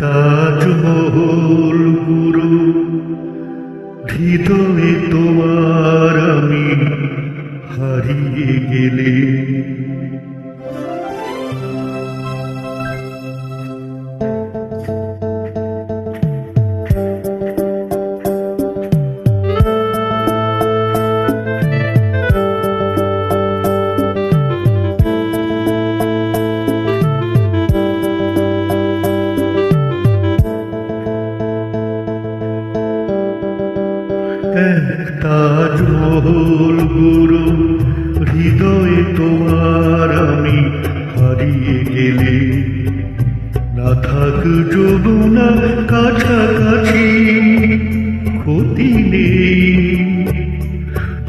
তাজমহল গুরু হৃদয়ে তোমার আমি হারিয়ে গেলে তাজমহল গুরু, হৃদয়ে তোমার আমি হারিয়ে গেলে। না থাক যমুনা কাছাকাছি, ক্ষতি নেই।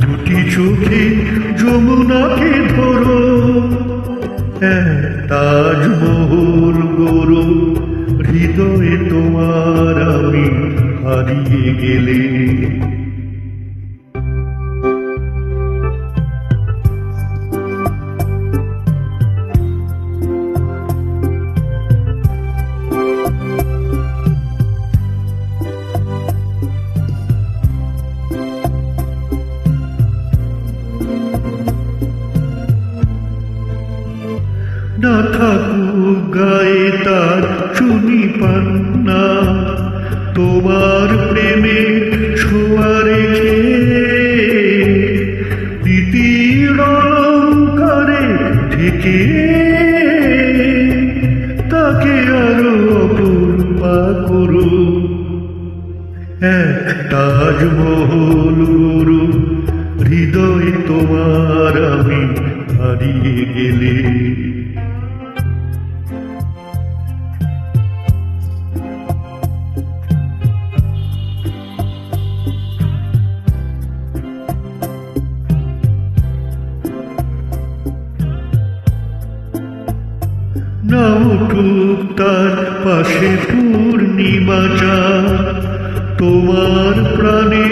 দুটি চোখে যমুনাকে ধরো তাজমহল গরু, হৃদয়ে তোমার আমি হারিয়ে গেলে। না থাকুক গায়ে তার চুনি পান্না। তোমার প্রেমে ছোঁয়া রেখে প্রীতির অলঙ্কারে তাকে আরও অপূর্বা করো এক তাজমহল গুরু হৃদয়ে তোমার আমি হারিয়ে গেলে। না উঠুক তার পাশে পূর্ণিমা চাঁদ, তোমার প্রাণে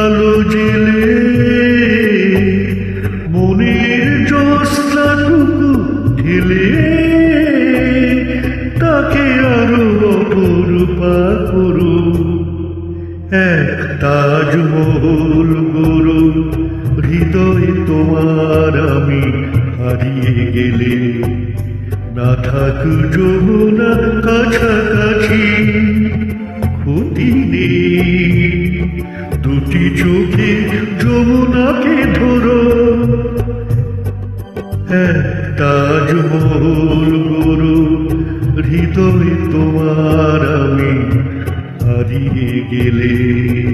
আলো জেলে। মনের জ্যোৎস্নাটুকু ঢেলে। তাকে আরও অপরূপা করু এক তাজমহল গরু হৃদয় তোমার আমি হারিয়ে গেলে। না থাক যমুনা কাছাকাছি। ক্ষতি নেই। দুটি চোখে যমুনাকে ধরো। এক তাজমহল গরু হৃদয় তোমার আমি হারিয়ে গেলে।